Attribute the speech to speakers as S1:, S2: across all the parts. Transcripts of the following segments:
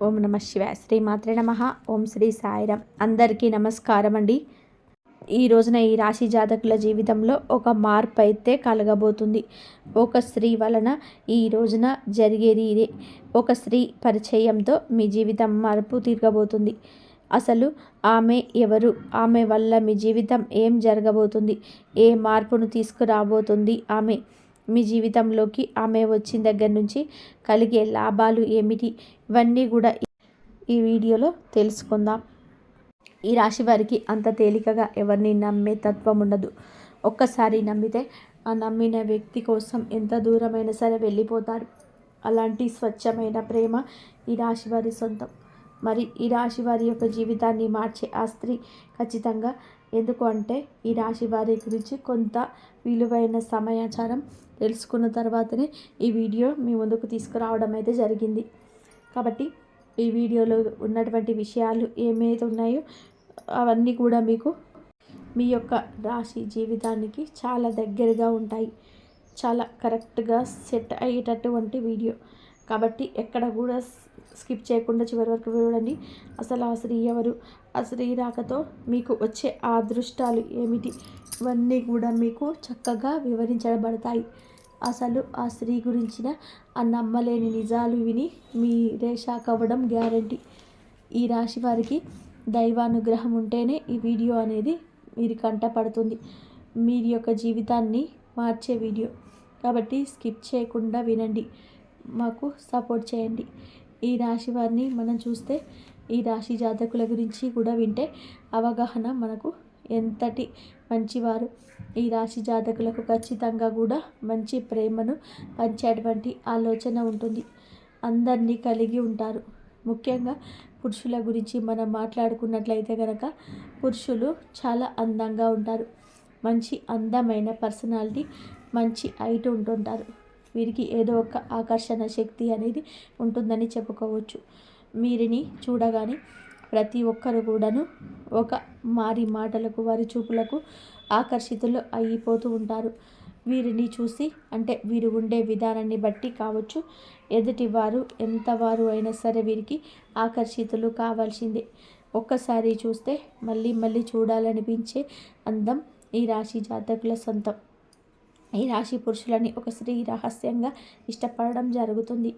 S1: ఓం నమ శివాయ. శ్రీ మాత్రే నమ. ఓం శ్రీ సాయిరం అందరికీ నమస్కారం అండి. ఈ రోజున ఈ రాశి జాతకుల జీవితంలో ఒక మార్పు అయితే కలగబోతుంది. ఒక స్త్రీ వలన ఈ రోజున జరిగేది ఇదే. ఒక స్త్రీ పరిచయంతో మీ జీవితం మార్పు తిరగబోతుంది. అసలు ఆమె ఎవరు? ఆమె వల్ల మీ జీవితం ఏం జరగబోతుంది? ఏ మార్పును తీసుకురాబోతుంది ఆమె? మీ జీవితంలోకి ఆమె వచ్చిన దగ్గర నుంచి కలిగే లాభాలు ఏమిటి? ఇవన్నీ కూడా ఈ వీడియోలో తెలుసుకుందాం. ఈ రాశి వారికి అంత తేలికగా ఎవరిని నమ్మే తత్వం ఉండదు. ఒక్కసారి నమ్మితే ఆ నమ్మిన వ్యక్తి కోసం ఎంత దూరమైనా సరే వెళ్ళిపోతారు. అలాంటి స్వచ్ఛమైన ప్రేమ ఈ రాశి వారి సొంతం. మరి ఈ రాశి వారి యొక్క జీవితాన్ని మార్చే ఆ స్త్రీ ఖచ్చితంగా ఎందుకు అంటే ఈ రాశి వారి గురించి కొంత విలువైన సమాచారం తెలుసుకున్న తర్వాతనే ఈ వీడియో మీ ముందుకు తీసుకురావడం అయితే జరిగింది. కాబట్టి ఈ వీడియోలో ఉన్నటువంటి విషయాలు ఏమైతే ఉన్నాయో అవన్నీ కూడా మీకు మీ యొక్క రాశి జీవితానికి చాలా దగ్గరగా ఉంటాయి. చాలా కరెక్ట్గా సెట్ అయ్యేటటువంటి వీడియో. కాబట్టి ఎక్కడ కూడా స్కిప్ చేయకుండా చివరి వరకు చూడండి. అసలు ఆ స్త్రీ ఎవరు? ఆ స్త్రీ రాకతో మీకు వచ్చే ఆ అదృష్టాలు ఏమిటి? ఇవన్నీ కూడా మీకు చక్కగా వివరించబడతాయి. అసలు ఆ స్త్రీ గురించిన ఆ నమ్మలేని నిజాలు విని మీరే షాక్ అవ్వడం గ్యారంటీ. ఈ రాశి వారికి దైవానుగ్రహం ఉంటేనే ఈ వీడియో అనేది మీరు కంటపడుతుంది మీరు యొక్క జీవితాన్ని మార్చే వీడియో. కాబట్టి స్కిప్ చేయకుండా వినండి. మాకు సపోర్ట్ చేయండి. ఈ రాశి వారిని మనం చూస్తే ఈ రాశి జాతకుల గురించి కూడా వింటే అవగాహన మనకు ఎంతటి మంచివారు. ఈ రాశి జాతకులకు ఖచ్చితంగా కూడా మంచి ప్రేమను పంచేటువంటి ఆలోచన ఉంటుంది. అందరినీ కలిగి ఉంటారు. ముఖ్యంగా పురుషుల గురించి మనం మాట్లాడుకున్నట్లయితే కనుక పురుషులు చాలా అందంగా ఉంటారు. మంచి అందమైన పర్సనాలిటీ మంచి హైట్ ఉంటుంటారు. వీరికి ఏదో ఒక ఆకర్షణ శక్తి అనేది ఉంటుందని చెప్పుకోవచ్చు. వీరిని చూడగానే ప్రతి ఒక్కరు కూడాను ఒక మారి మాటలకు వారి చూపులకు ఆకర్షితులు అయిపోతూ ఉంటారు. వీరిని చూసి అంటే వీరు ఉండే విధానాన్ని బట్టి కావచ్చు ఎదుటి వారు ఎంతవారు అయినా సరే వీరికి ఆకర్షితులు కావాల్సిందే. ఒక్కసారి చూస్తే మళ్ళీ మళ్ళీ చూడాలనిపించే అందం ఈ రాశి జాతకుల సొంతం. ఈ రాశి పురుషులని ఒక స్త్రీ రహస్యంగా ఇష్టపడడం జరుగుతుంది.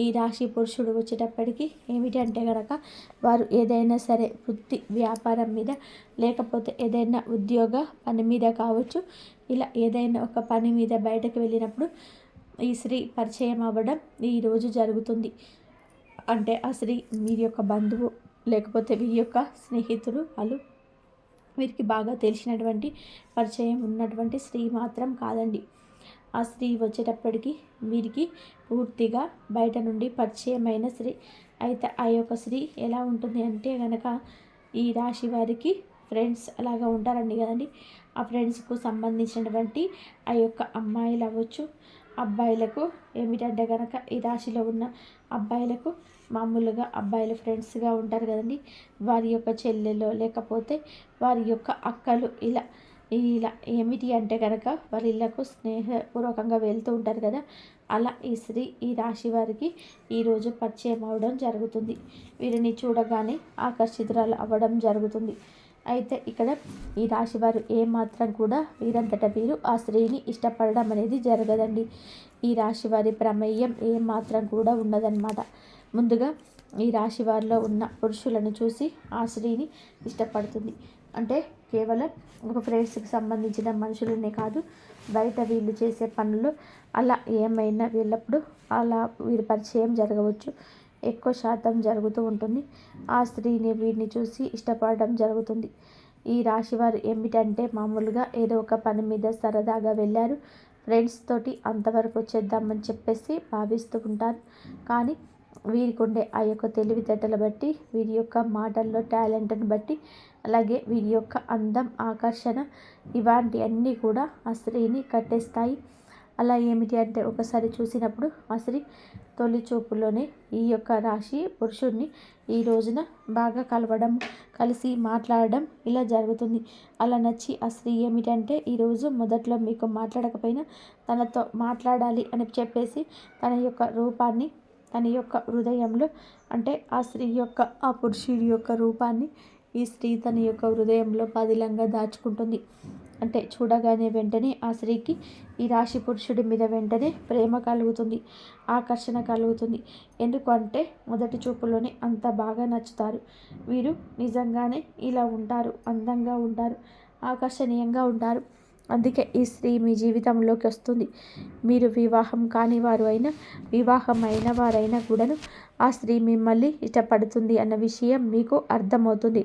S1: ఈ రాశి పురుషుడు వచ్చేటప్పటికి ఏమిటంటే కనుక వారు ఏదైనా సరే వృత్తి వ్యాపారం మీద లేకపోతే ఏదైనా ఉద్యోగ పని మీద కావచ్చు ఇలా ఏదైనా ఒక పని మీద బయటకు వెళ్ళినప్పుడు ఈ స్త్రీ పరిచయం అవ్వడం ఈరోజు జరుగుతుంది. అంటే ఆ స్త్రీ మీ యొక్క బంధువు లేకపోతే మీ యొక్క స్నేహితులు వాళ్ళు వీరికి బాగా తెలిసినటువంటి పరిచయం ఉన్నటువంటి స్త్రీ మాత్రం కాదండి. ఆ స్త్రీ వచ్చేటప్పటికి వీరికి పూర్తిగా బయట నుండి పరిచయమైన స్త్రీ. అయితే ఆ యొక్క స్త్రీ ఎలా ఉంటుంది అంటే కనుక ఈ రాశి వారికి ఫ్రెండ్స్ అలాగా ఉంటారండి కదండి. ఆ ఫ్రెండ్స్కు సంబంధించినటువంటి ఆ యొక్క అమ్మాయిలు అవ్వచ్చు. అబ్బాయిలకు ఏమిటంటే కనుక ఈ రాశిలో ఉన్న అబ్బాయిలకు మామూలుగా అబ్బాయిలు ఫ్రెండ్స్గా ఉంటారు కదండి. వారి యొక్క చెల్లెలు లేకపోతే వారి యొక్క అక్కలు ఇలా ఇలా ఏమిటి అంటే కనుక వారి ఇళ్ళకు స్నేహపూర్వకంగా వెళ్తూ ఉంటారు కదా. అలా ఈ స్త్రీ ఈ రాశి వారికి ఈరోజు పరిచయం అవడం జరుగుతుంది. వీరిని చూడగానే ఆకర్షితురాలు అవ్వడం జరుగుతుంది. అయితే ఇక్కడ ఈ రాశి వారు ఏమాత్రం కూడా వీరంతట వీరు ఆ స్త్రీని ఇష్టపడడం అనేది జరగదండి. ఈ రాశి వారి ప్రమేయం ఏమాత్రం కూడా ఉండదన్నమాట. ముందుగా ఈ రాశి వారిలో ఉన్న పురుషులను చూసి ఆ స్త్రీని ఇష్టపడుతుంది. అంటే కేవలం ఒక ఫ్రెండ్స్కి సంబంధించిన మనుషులనే కాదు బయట వీళ్ళు చేసే పనులు అలా ఏమైనా వీళ్ళప్పుడు అలా వీరి పరిచయం జరగవచ్చు. ఎక్కువ శాతం జరుగుతూ ఉంటుంది. ఆ స్త్రీని వీడిని చూసి ఇష్టపడడం జరుగుతుంది. ఈ రాశి వారు ఏమిటంటే మామూలుగా ఏదో ఒక పని మీద సరదాగా వెళ్ళారు. ఫ్రెండ్స్ తోటి అంతవరకు వచ్చేద్దామని చెప్పేసి భావిస్తూ ఉంటారు. కానీ వీరికి ఉండే ఆ యొక్క తెలివితేటలు బట్టి వీరి యొక్క మాటల్లో టాలెంట్ని బట్టి అలాగే వీరి యొక్క అందం ఆకర్షణ ఇలాంటి అన్నీ కూడా ఆ స్త్రీని కట్టేస్తాయి. అలా ఏమిటి అంటే ఒకసారి చూసినప్పుడు ఆ స్త్రీ తొలి చూపులోనే ఈ యొక్క రాశి పురుషుడిని ఈ రోజున బాగా కలవడం కలిసి మాట్లాడడం ఇలా జరుగుతుంది. అలా నచ్చి ఆ స్త్రీ ఏమిటంటే ఈరోజు మొదట్లో మీకు మాట్లాడకపోయినా తనతో మాట్లాడాలి అని చెప్పేసి తన యొక్క రూపాన్ని తన యొక్క హృదయంలో అంటే ఆ స్త్రీ యొక్క ఆ పురుషుడి యొక్క రూపాన్ని ఈ స్త్రీ తన యొక్క హృదయంలో పదిలంగా దాచుకుంటుంది. అంటే చూడగానే వెంటనే ఆ స్త్రీకి ఈ రాశి పురుషుడి మీద వెంటనే ప్రేమ కలుగుతుంది ఆకర్షణ కలుగుతుంది. ఎందుకంటే మొదటి చూపులోనే అంత బాగా నచ్చుతారు. వీరు నిజంగానే ఇలా ఉంటారు అందంగా ఉంటారు ఆకర్షణీయంగా ఉంటారు. అందుకే ఈ స్త్రీ మీ జీవితంలోకి వస్తుంది. మీరు వివాహం కాని వారు అయినా వివాహం అయిన వారైనా కూడాను ఆ స్త్రీ మిమ్మల్ని ఇష్టపడుతుంది అన్న విషయం మీకు అర్థమవుతుంది.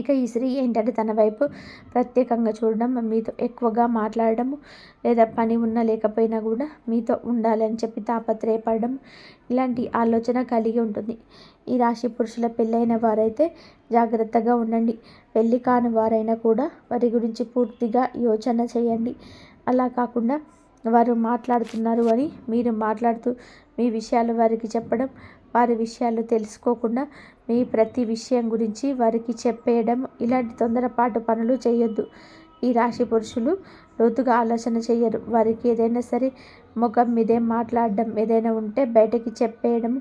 S1: ఇక ఈ స్త్రీ ఏంటంటే తన వైపు ప్రత్యేకంగా చూడడం మీతో ఎక్కువగా మాట్లాడడం లేదా పని ఉన్నా లేకపోయినా కూడా మీతో ఉండాలి అని చెప్పి తాపత్రయపడడం ఇలాంటి ఆలోచన కలిగి ఉంటుంది. ఈ రాశి పురుషుల పెళ్ళైన వారైతే జాగ్రత్తగా ఉండండి. పెళ్ళి కాని వారైనా కూడా వారి గురించి పూర్తిగా యోచన చేయండి. అలా కాకుండా వారు మాట్లాడుతున్నారు అని మీరు మాట్లాడుతూ మీ విషయాలు వారికి చెప్పడం వారి విషయాలు తెలుసుకోకుండా మీ ప్రతి విషయం గురించి వారికి చెప్పేయడం ఇలాంటి తొందరపాటు పనులు చేయొద్దు. ఈ రాశి పురుషులు లోతుగా ఆలోచన చేయరు వారికి ఏదైనా సరే ముఖం మీదే మాట్లాడడం ఏదైనా ఉంటే బయటకి చెప్పేయడం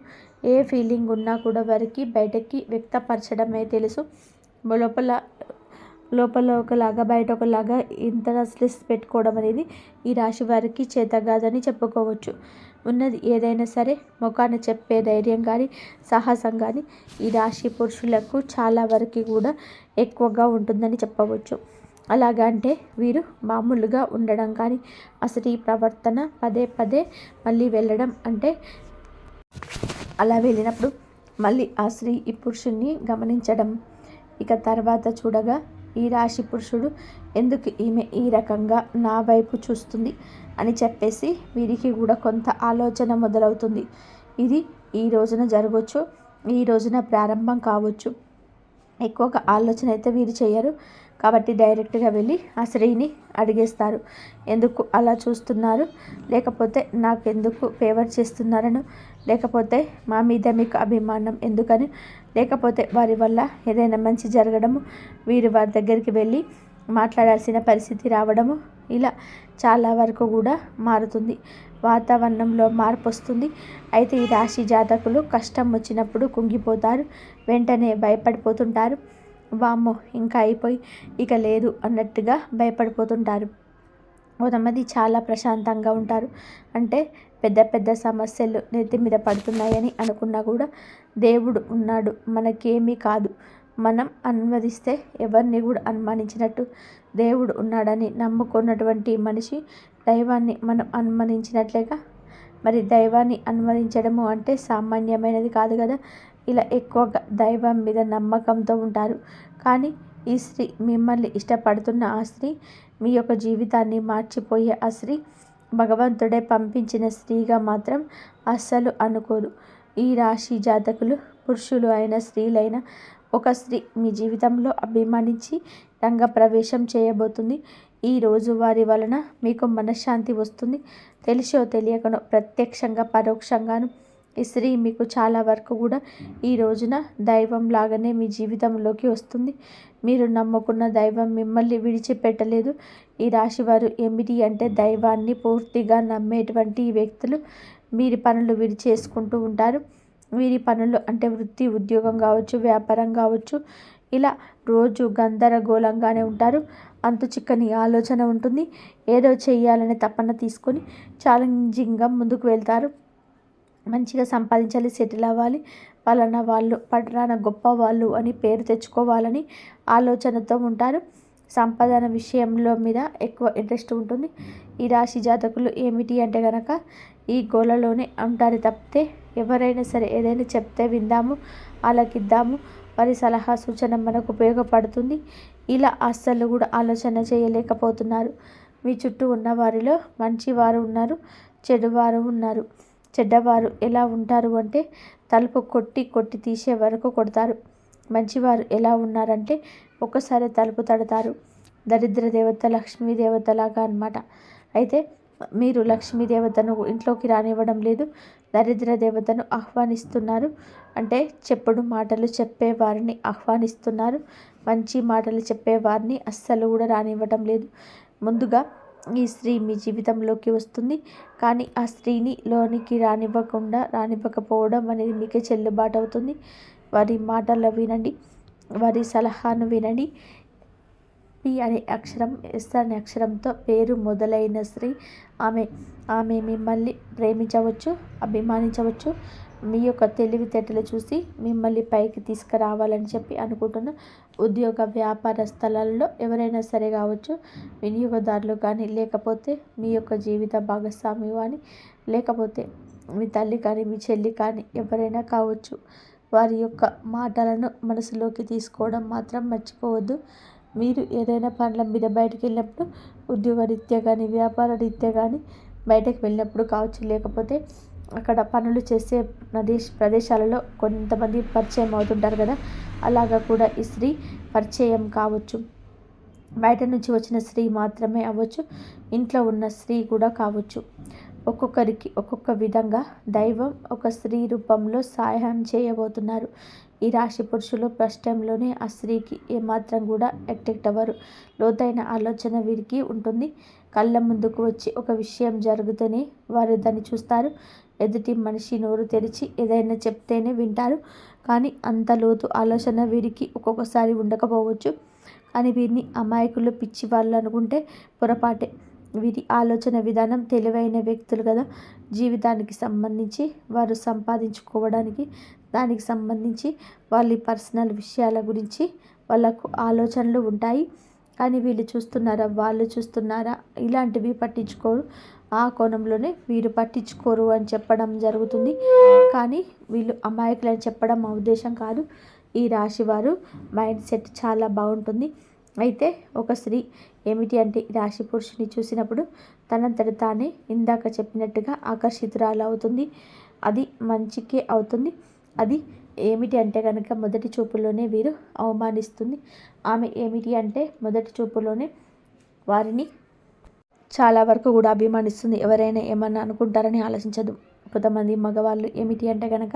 S1: ఏ ఫీలింగ్ ఉన్నా కూడా వారికి బయటకి వ్యక్తపరచడమే తెలుసు. లోపల లోపల ఒకలాగా బయట ఒకలాగా ఇంత స్ట్రెస్ పెట్టుకోవడం అనేది ఈ రాశి వారికి చేత కాదని చెప్పుకోవచ్చు. ఉన్నది. ఏదైనా సరే ముఖాన్ని చెప్పే ధైర్యం కానీ సాహసం కానీ ఈ రాశి పురుషులకు చాలా వరకు కూడా ఎక్కువగా ఉంటుందని చెప్పవచ్చు. అలాగంటే అంటే వీరు మామూలుగా ఉండడం కానీ అసలు ఈ ప్రవర్తన పదే పదే మళ్ళీ వెళ్ళడం అంటే అలా వెళ్ళినప్పుడు మళ్ళీ ఆ స్త్రీ ఈ పురుషుణ్ణి గమనించడం. ఇక తర్వాత చూడగా ఈ రాశి పురుషుడు ఎందుకు ఈమె ఈ రకంగా నా వైపు చూస్తుంది అని చెప్పేసి వీరికి కూడా కొంత ఆలోచన మొదలవుతుంది. ఇది ఈ రోజున జరగవచ్చు ఈ రోజున ప్రారంభం కావచ్చు. ఎక్కువగా ఆలోచన అయితే వీరు చేయరు. కాబట్టి డైరెక్ట్గా వెళ్ళి ఆ స్త్రీని అడిగేస్తారు. ఎందుకు అలా చూస్తున్నారు? లేకపోతే నాకు ఎందుకు ఫేవర్ చేస్తున్నారను? లేకపోతే మా మీద మీకు అభిమానం ఎందుకని? లేకపోతే వారి వల్ల ఏదైనా మంచి జరగడము? వీరు వారి దగ్గరికి వెళ్ళి మాట్లాడాల్సిన పరిస్థితి రావడము? ఇలా చాలా వరకు కూడా మారుతుంది. వాతావరణంలో మార్పు వస్తుంది. అయితే ఈ రాశి జాతకులు కష్టం వచ్చినప్పుడు కుంగిపోతారు. వెంటనే భయపడిపోతుంటారు. వామ్మో ఇంకా అయిపోయి ఇక లేదు అన్నట్టుగా భయపడిపోతుంటారు. కొంతమంది చాలా ప్రశాంతంగా ఉంటారు. అంటే పెద్ద పెద్ద సమస్యలు నెత్తి మీద పడుతున్నాయని అనుకున్నా కూడా దేవుడు ఉన్నాడు మనకేమీ కాదు. మనం అనువదిస్తే ఎవరిని కూడా అనుమానించినట్టు దేవుడు ఉన్నాడని నమ్ముకున్నటువంటి మనిషి దైవాన్ని మనం అనుమానించినట్లేగా? మరి దైవాన్ని అనుమతించడము అంటే సామాన్యమైనది కాదు కదా. ఇలా ఎక్కువగా దైవం మీద నమ్మకంతో ఉంటారు. కానీ ఈ స్త్రీ మిమ్మల్ని ఇష్టపడుతున్న ఆ స్త్రీ మీ యొక్క జీవితాన్ని మార్చిపోయే ఆ స్త్రీ భగవంతుడే పంపించిన స్త్రీగా మాత్రం అస్సలు అనుకోరు. ఈ రాశి జాతకులు పురుషులు అయిన స్త్రీలైన ఒక స్త్రీ మీ జీవితంలో అభిమానించి రంగప్రవేశం చేయబోతుంది. ఈ రోజు వారి వలన మీకు మనశ్శాంతి వస్తుంది. తెలిసో తెలియకనో ప్రత్యక్షంగా పరోక్షంగాను స్త్రీ మీకు చాలా వరకు కూడా ఈ రోజున దైవం లాగానే మీ జీవితంలోకి వస్తుంది. మీరు నమ్ముకున్న దైవం మిమ్మల్ని విడిచిపెట్టలేదు. ఈ రాశి వారు ఏమిటి అంటే దైవాన్ని పూర్తిగా నమ్మేటువంటి వ్యక్తులు. వీరి పనులు వీరు చేసుకుంటూ ఉంటారు. వీరి పనులు అంటే వృత్తి ఉద్యోగం కావచ్చు వ్యాపారం కావచ్చు ఇలా రోజు గందరగోళంగానే ఉంటారు. అంతు చిక్కని ఆలోచన ఉంటుంది. ఏదో చేయాలనే తపన తీసుకొని ఛాలెంజింగ్గా ముందుకు వెళ్తారు. మంచిగా సంపాదించాలి సెటిల్ అవ్వాలి. పలానా వాళ్ళు పలానా గొప్ప వాళ్ళు అని పేరు తెచ్చుకోవాలని ఆలోచనతో ఉంటారు. సంపాదన విషయంలో మీద ఎక్కువ ఇంట్రెస్ట్ ఉంటుంది. ఈ రాశి జాతకులు ఏమిటి అంటే కనుక ఈ గోలలోనే ఉంటారు తప్పితే ఎవరైనా సరే ఏదైనా చెప్తే విందాము ఆలకిద్దాము. వారి సలహా సూచన మనకు ఉపయోగపడుతుంది. ఇలా అస్సలు కూడా ఆలోచన చేయలేకపోతున్నారు. మీ చుట్టూ ఉన్న వారిలో మంచివారు ఉన్నారు చెడువారు ఉన్నారు. చెడ్డవారు ఎలా ఉంటారు అంటే తలుపు కొట్టి కొట్టి తీసే వరకు కొడతారు. మంచివారు ఎలా ఉన్నారంటే ఒక్కసారి తలుపు తడతారు. దరిద్ర దేవత లక్ష్మీ దేవతలాగా అనమాట అయితే మీరు లక్ష్మీ దేవతను ఇంట్లోకి రానివ్వడం లేదు. దరిద్ర దేవతను ఆహ్వానిస్తున్నారు. అంటే చెప్పుడు మాటలు చెప్పేవారిని ఆహ్వానిస్తున్నారు. మంచి మాటలు చెప్పేవారిని అస్సలు కూడా రానివ్వటం లేదు. ముందుగా ఈ స్త్రీ మీ జీవితంలోకి వస్తుంది. కానీ ఆ స్త్రీని లోనికి రానివ్వకుండా రానివ్వకపోవడం అనేది మీకే చెల్లుబాటు అవుతుంది. వారి మాటల్లో వినండి. వారి సలహాను వినండి. పి అనే అక్షరం ఎస్ అనే అక్షరంతో పేరు మొదలైన స్త్రీ ఆమె ఆమె మిమ్మల్ని ప్రేమించవచ్చు అభిమానించవచ్చు. మీ యొక్క తెలివితేటలు చూసి మిమ్మల్ని పైకి తీసుకురావాలని చెప్పి అనుకుంటున్న ఉద్యోగ వ్యాపార స్థలాల్లో ఎవరైనా సరే కావచ్చు వినియోగదారులు కానీ లేకపోతే మీ యొక్క జీవిత భాగస్వామి కానీ లేకపోతే మీ తల్లి కానీ మీ చెల్లి కానీ ఎవరైనా కావచ్చు. వారి యొక్క మాటలను మనసులోకి తీసుకోవడం మాత్రం మర్చిపోవద్దు. మీరు ఏదైనా పనుల మీద బయటకు వెళ్ళినప్పుడు ఉద్యోగరీత్యా కానీ వ్యాపార రీత్యా కానీ బయటకు వెళ్ళినప్పుడు కావచ్చు లేకపోతే అక్కడ పనులు చేసే ప్రదేశ ప్రదేశాలలో కొంతమంది పరిచయం అవుతుంటారు కదా. అలాగా కూడా ఈ స్త్రీ పరిచయం కావచ్చు. బయట నుంచి వచ్చిన స్త్రీ మాత్రమే అవ్వచ్చు. ఇంట్లో ఉన్న స్త్రీ కూడా కావచ్చు. ఒక్కొక్కరికి ఒక్కొక్క విధంగా దైవం ఒక స్త్రీ రూపంలో సహాయం చేయబోతున్నారు. ఈ రాశి పురుషులు ఫస్ట్ టైంలోనే ఆ స్త్రీకి ఏమాత్రం కూడా అట్రాక్ట్ అవ్వరు. లోతైన ఆలోచన వీరికి ఉంటుంది. కళ్ళ ముందుకు వచ్చి ఒక విషయం జరుగుతూనే వారు దాన్ని చూస్తారు. ఎదుటి మనిషి నోరు తెరిచి ఏదైనా చెప్తేనే వింటారు. కానీ అంత లోతు ఆలోచన వీరికి ఒక్కొక్కసారి ఉండకపోవచ్చు. కానీ వీరిని అమాయకులు పిచ్చి వాళ్ళు అనుకుంటే పొరపాటే. వీరి ఆలోచన విధానం తెలివైన వ్యక్తులు కదా. జీవితానికి సంబంధించి వారు సంపాదించుకోవడానికి దానికి సంబంధించి వాళ్ళ పర్సనల్ విషయాల గురించి వాళ్ళకు ఆలోచనలు ఉంటాయి. కానీ వీళ్ళు చూస్తున్నారా? వాళ్ళు చూస్తున్నారా? ఇలాంటివి పట్టించుకోరు. ఆ కోణంలోనే వీరు పట్టించుకోరు అని చెప్పడం జరుగుతుంది. కానీ వీళ్ళు అమాయకులు అని చెప్పడం మా ఉద్దేశం కాదు. ఈ రాశి వారు మైండ్ సెట్ చాలా బాగుంటుంది. అయితే ఒక స్త్రీ ఏమిటి అంటే రాశి పురుషుని చూసినప్పుడు తనంతట తానే ఇందాక చెప్పినట్టుగా ఆకర్షితురాలు అవుతుంది. అది మంచికే అవుతుంది. అది ఏమిటి అంటే కనుక మొదటి చూపులోనే వీరు అవమానిస్తుంది. ఆమె ఏమిటి అంటే మొదటి చూపులోనే వారిని చాలా వరకు కూడా అభిమానిస్తుంది. ఎవరైనా ఏమన్నా అనుకుంటారని ఆలోచించదు. కొంతమంది మగవాళ్ళు ఏమిటి అంటే కనుక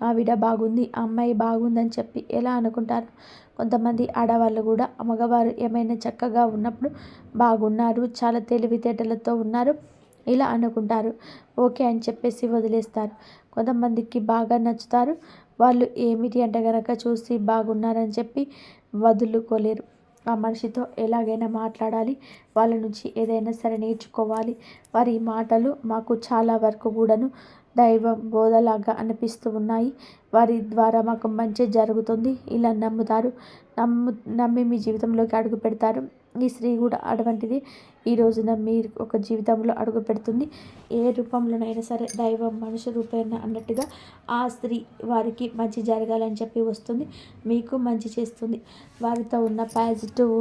S1: ఆవిడ బాగుంది ఆ అమ్మాయి బాగుందని చెప్పి ఎలా అనుకుంటారు? కొంతమంది ఆడవాళ్ళు కూడా మగవారు ఏమైనా చక్కగా ఉన్నప్పుడు బాగున్నారు చాలా తెలివితేటలతో ఉన్నారు ఇలా అనుకుంటారు. ఓకే అని చెప్పేసి వదిలేస్తారు. కొంతమందికి బాగా నచ్చుతారు. వాళ్ళు ఏమిటి అంటే కనుక చూసి బాగున్నారని చెప్పి వదులుకోలేరు. ఆ మనిషితో ఎలాగైనా మాట్లాడాలి. వాళ్ళ నుంచి ఏదైనా సరే నేర్చుకోవాలి. వారి మాటలు మాకు చాలా వరకు కూడాను దైవం బోధలాగా అనిపిస్తూ ఉన్నాయి. వారి ద్వారా మాకు మంచి జరుగుతుంది. ఇలా నమ్ముతారు. నమ్ము నమ్మి మీ జీవితంలోకి అడుగు పెడతారు. ఈ స్త్రీ కూడా అటువంటిది. ఈ రోజున మీరు ఒక జీవితంలో అడుగు పెడుతుంది. ఏ రూపంలోనైనా సరే దైవం మనుషు రూపేణ అన్నట్టుగా ఆ స్త్రీ వారికి మంచి జరగాలని చెప్పి వస్తుంది. మీకు మంచి చేస్తుంది. వారితో ఉన్న పాజిటివ్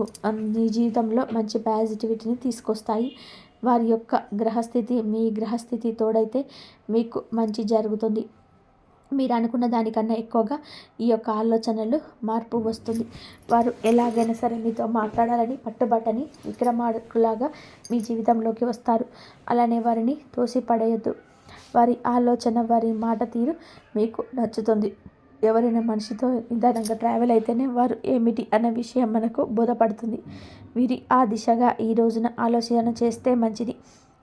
S1: మీ జీవితంలో మంచి పాజిటివిటీని తీసుకొస్తాయి. వారి యొక్క గ్రహస్థితి మీ గ్రహస్థితి తోడైతే మీకు మంచి జరుగుతుంది. మీరు అనుకున్న దానికన్నా ఎక్కువగా ఈ యొక్క ఆలోచనలు మార్పు వస్తుంది. వారు ఎలాగైనా సరే మీతో మాట్లాడాలని పట్టుబట్టని విక్రమార్కులాగా మీ జీవితంలోకి వస్తారు. అలానే వారిని తోసిపడేయద్దు. వారి ఆలోచన వారి మాట తీరు మీకు నచ్చుతుంది. ఎవరైనా మనిషితో నిదానంగా ట్రావెల్ అయితేనే వారు ఏమిటి అనే విషయం మనకు బోధపడుతుంది. వీరి ఆ దిశగా ఈ రోజున ఆలోచన చేస్తే మంచిది.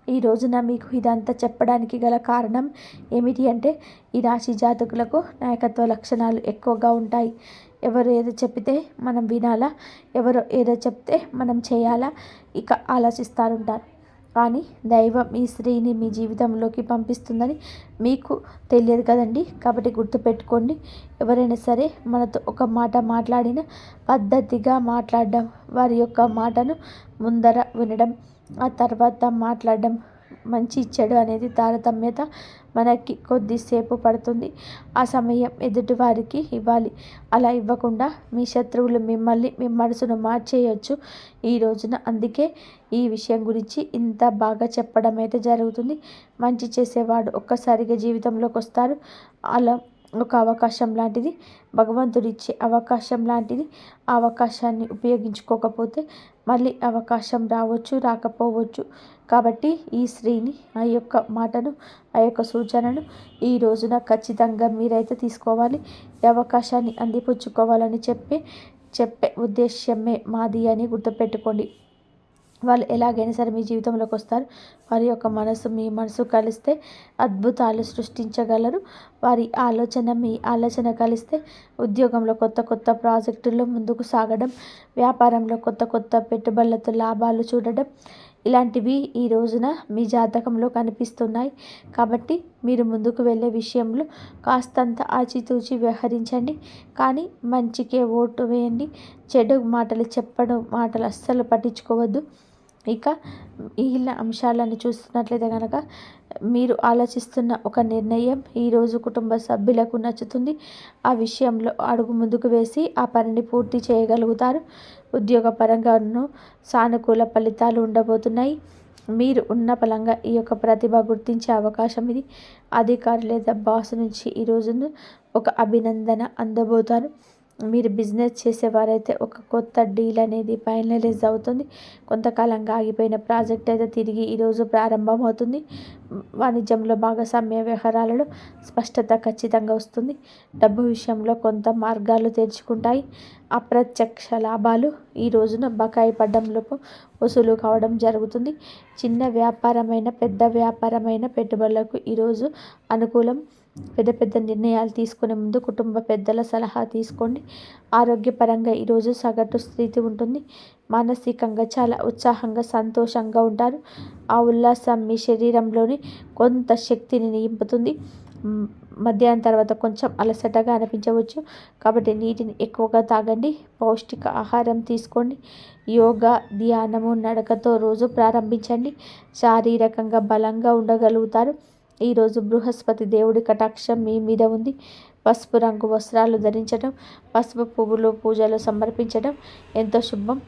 S1: ఈ రోజున మీకు ఇదంతా చెప్పడానికి గల కారణం ఏమిటి అంటే ఈ రాశి జాతకులకు నాయకత్వ లక్షణాలు ఎక్కువగా ఉంటాయి. ఎవరు ఏదో చెప్తే మనం వినాలా? ఎవరు ఏదో చెప్తే మనం చేయాలా? ఇక ఆలోచిస్తారుంటారు కానీ దైవం ఈ స్త్రీని మీ జీవితంలోకి పంపిస్తుందని మీకు తెలియదు కదండి. కాబట్టి గుర్తుపెట్టుకోండి ఎవరైనా సరే మనతో ఒక మాట మాట్లాడిన పద్ధతిగా మాట్లాడడం వారి యొక్క మాటను ముందర వినడం ఆ తర్వాత మాట్లాడడం మంచి చెడు అనేది తారతమ్యత మనకి కొద్దిసేపు పడుతుంది. ఆ సమయం ఎదుటివారికి ఇవ్వాలి. అలా ఇవ్వకుండా మీ శత్రువులు మిమ్మల్ని మీ మనసును మార్చేయచ్చు. ఈ రోజున అందుకే ఈ విషయం గురించి ఇంత బాగా చెప్పడం అయితే జరుగుతుంది. మంచి చేసేవాడు ఒక్కసారిగా జీవితంలోకి వస్తారు అలా ఒక అవకాశం లాంటిది భగవంతుడిచ్చే అవకాశం లాంటిది. ఆ అవకాశాన్ని ఉపయోగించుకోకపోతే మళ్ళీ అవకాశం రావచ్చు రాకపోవచ్చు. కాబట్టి ఈ స్త్రీని ఆ యొక్క మాటను ఆ యొక్క సూచనను ఈ రోజున ఖచ్చితంగా మీరైతే తీసుకోవాలి. ఈ అవకాశాన్ని అందిపుచ్చుకోవాలని చెప్పి చెప్పే ఉద్దేశ్యమే మాది అని గుర్తుపెట్టుకోండి. వాళ్ళు ఎలాగైనా సరే మీ జీవితంలోకి వస్తారు. వారి యొక్క మనసు మీ మనసు కలిస్తే అద్భుతాలు సృష్టించగలరు. వారి ఆలోచన మీ ఆలోచన కలిస్తే ఉద్యోగంలో కొత్త కొత్త ప్రాజెక్టుల్లో ముందుకు సాగడం వ్యాపారంలో కొత్త కొత్త పెట్టుబడులతో లాభాలు చూడడం ఇలాంటివి ఈ రోజున మీ జాతకంలో కనిపిస్తున్నాయి. కాబట్టి మీరు ముందుకు వెళ్ళే విషయంలో కాస్తంత ఆచితూచి వ్యవహరించండి. కానీ మంచికే ఓటు వేయండి. చెడు మాటలు చెప్పడం మాటలు అస్సలు పట్టించుకోవద్దు. ఇక మిగిలిన అంశాలను చూస్తున్నట్లయితే కనుక మీరు ఆలోచిస్తున్న ఒక నిర్ణయం ఈరోజు కుటుంబ సభ్యులకు నచ్చుతుంది. ఆ విషయంలో అడుగు ముందుకు వేసి ఆ పనిని పూర్తి చేయగలుగుతారు. ఉద్యోగపరంగాను సానుకూల ఫలితాలు ఉండబోతున్నాయి. మీరు ఉన్న పలంగా ఈ యొక్క ప్రతిభ గుర్తించే అవకాశం ఇది. అధికారి లేదా బాస్ నుంచి ఈరోజు ఒక అభినందన అందబోతారు. మీరు బిజినెస్ చేసేవారైతే ఒక కొత్త డీల్ అనేది ఫైనలైజ్ అవుతుంది. కొంతకాలంగా ఆగిపోయిన ప్రాజెక్ట్ అయితే తిరిగి ఈరోజు ప్రారంభమవుతుంది. వాణిజ్యంలో భాగస్వామ్య వ్యవహారాలలో స్పష్టత ఖచ్చితంగా వస్తుంది. డబ్బు విషయంలో కొంత మార్గాలు తెరుచుకుంటాయి. అప్రత్యక్ష లాభాలు ఈ రోజున బకాయి పడ్డంలోపు వసూలు కావడం జరుగుతుంది. చిన్న వ్యాపారమైన పెద్ద వ్యాపారమైన పెట్టుబడులకు ఈరోజు అనుకూలం పెద్ద పెద్ద నిర్ణయాలు తీసుకునే ముందు కుటుంబ పెద్దల సలహా తీసుకోండి. ఆరోగ్యపరంగా ఈరోజు సగటు స్థితి ఉంటుంది. మానసికంగా చాలా ఉత్సాహంగా సంతోషంగా ఉంటారు. ఆ ఉల్లాసం మీ శరీరంలోని కొంత శక్తిని నింపుతుంది. మధ్యాహ్నం తర్వాత కొంచెం అలసటగా అనిపించవచ్చు. కాబట్టి నీటిని ఎక్కువగా తాగండి. పౌష్టిక ఆహారం తీసుకోండి. యోగా ధ్యానము నడకతో రోజు ప్రారంభించండి. శారీరకంగా బలంగా ఉండగలుగుతారు. ఈరోజు బృహస్పతి దేవుడి కటాక్షం మీ మీద ఉంది. పసుపు రంగు వస్త్రాలు ధరించడం పసుపు పువ్వులు పూజలు సమర్పించడం ఎంతో శుభం.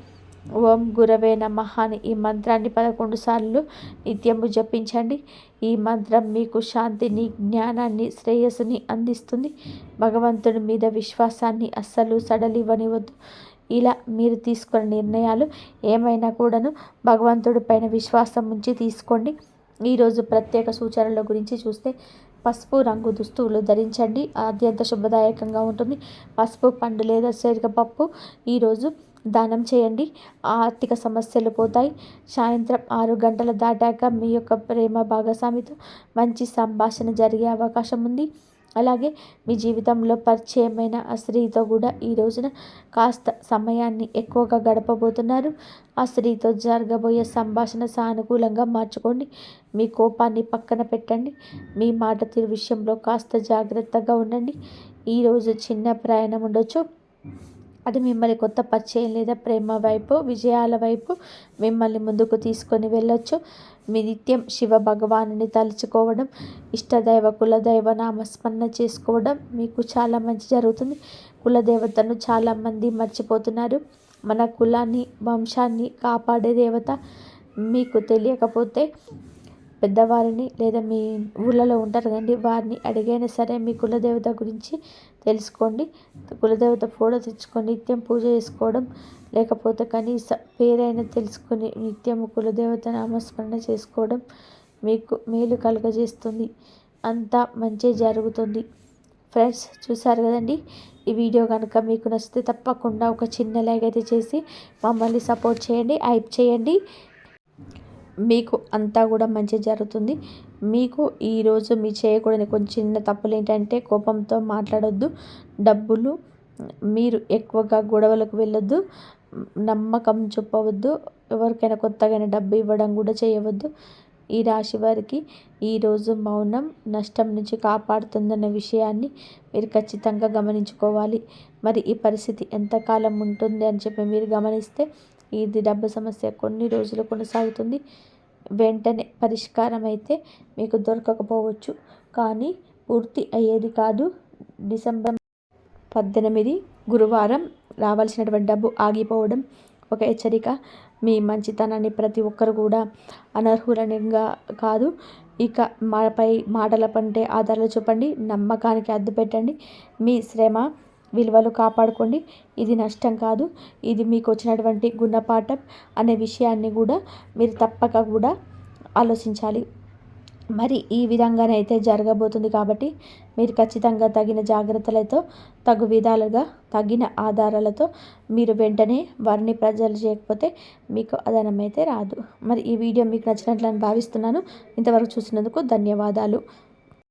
S1: ఓం గురవే నమః అని ఈ మంత్రాన్ని పదకొండు సార్లు నిత్యము జపించండి. ఈ మంత్రం మీకు శాంతిని జ్ఞానాన్ని శ్రేయస్సుని అందిస్తుంది. భగవంతుడి మీద విశ్వాసాన్ని అస్సలు సడలివ్వనివద్దు ఇలా మీరు తీసుకున్న నిర్ణయాలు ఏమైనా కూడాను భగవంతుడి పైన విశ్వాసం ఉంచి తీసుకోండి. ఈరోజు ప్రత్యేక సూచనల గురించి చూస్తే పసుపు రంగు దుస్తువులు ధరించండి. అత్యంత శుభదాయకంగా ఉంటుంది. పసుపు పండు లేదా శనగపప్పు ఈరోజు దానం చేయండి. ఆర్థిక సమస్యలు పోతాయి. సాయంత్రం ఆరు గంటల దాటాక మీ యొక్క ప్రేమ భాగస్వామితో మంచి సంభాషణ జరిగే అవకాశం ఉంది. అలాగే మీ జీవితంలో పరిచయమైన ఆ స్త్రీతో కూడా ఈ రోజున కాస్త సమయాన్ని ఎక్కువగా గడపబోతున్నారు. ఆ స్త్రీతో జరగబోయే సంభాషణ సానుకూలంగా మార్చుకోండి. మీ కోపాన్ని పక్కన పెట్టండి. మీ మాట తీరు విషయంలో కాస్త జాగ్రత్తగా ఉండండి. ఈరోజు చిన్న ప్రయాణం ఉండొచ్చు. అది మిమ్మల్ని కొత్త పరిచయం లేదా ప్రేమ వైపు విజయాల వైపు మిమ్మల్ని ముందుకు తీసుకొని వెళ్ళొచ్చు. నిత్యం శివ భగవానుని తలుచుకోవడం ఇష్టదైవ కులదైవ నామస్మరణ చేసుకోవడం మీకు చాలా మంచి జరుగుతుంది. కులదేవతను చాలామంది మర్చిపోతున్నారు. మన కులాన్ని వంశాన్ని కాపాడే దేవత మీకు తెలియకపోతే పెద్దవారిని లేదా మీ ఊళ్ళలో ఉంటారు కదండి వారిని అడిగైనా సరే మీ కులదేవత గురించి తెలుసుకోండి. కులదేవత ఫోటో తెచ్చుకొని నిత్యం పూజ చేసుకోవడం లేకపోతే కనీసం పేరైనా తెలుసుకుని నిత్యము కులదేవత నామస్మరణ చేసుకోవడం మీకు మేలు కలుగజేస్తుంది. అంతా మంచి జరుగుతుంది. ఫ్రెండ్స్ చూసారు కదండి? ఈ వీడియో కనుక మీకు నచ్చితే తప్పకుండా ఒక చిన్న లైక్ అయితే చేసి మమ్మల్ని సపోర్ట్ చేయండి హైప్ చేయండి. మీకు అంతా కూడా మంచి జరుగుతుంది. మీకు ఈరోజు మీ చేయకూడని కొంచెం చిన్న తప్పులు ఏంటంటే కోపంతో మాట్లాడొద్దు. డబ్బులు మీరు ఎక్కువగా గొడవలకు వెళ్ళొద్దు. నమ్మకం చెప్పవద్దు ఎవరికైనా కొత్తగా డబ్బు ఇవ్వడం కూడా చేయవద్దు. ఈ రాశి వారికి ఈరోజు మౌనం నష్టం నుంచి కాపాడుతుందన్న విషయాన్ని మీరు ఖచ్చితంగా గమనించుకోవాలి. మరి ఈ పరిస్థితి ఎంతకాలం ఉంటుంది అని చెప్పి మీరు గమనిస్తే ఇది డబ్బు సమస్య కొన్ని రోజులు కొనసాగుతుంది. వెంటనే పరిష్కారం అయితే మీకు దొరకకపోవచ్చు. కానీ పూర్తి అయ్యేది కాదు. డిసెంబర్ పద్దెనిమిది గురువారం రావాల్సినటువంటి డబ్బు ఆగిపోవడం ఒక హెచ్చరిక. మీ మంచితనాన్ని ప్రతి ఒక్కరు కూడా అనర్హులంగా కాదు. ఇక మాపై మాటల పంటే ఆధారాలు చూపండి నమ్మకానికి అద్దు పెట్టండి. మీ శ్రమ విలువలు కాపాడుకోండి. ఇది నష్టం కాదు. ఇది మీకు వచ్చినటువంటి గుణపాఠం అనే విషయాన్ని కూడా మీరు తప్పక కూడా ఆలోచించాలి. మరి ఈ విధంగానైతే జరగబోతుంది కాబట్టి మీరు ఖచ్చితంగా తగిన జాగ్రత్తలతో తగు విధాలుగా తగిన ఆధారాలతో మీరు వెంటనే వారిని ప్రజలు చేయకపోతే మీకు అదనం అయితే రాదు. మరి ఈ వీడియో మీకు నచ్చినట్లని భావిస్తున్నాను. ఇంతవరకు చూసినందుకు ధన్యవాదాలు.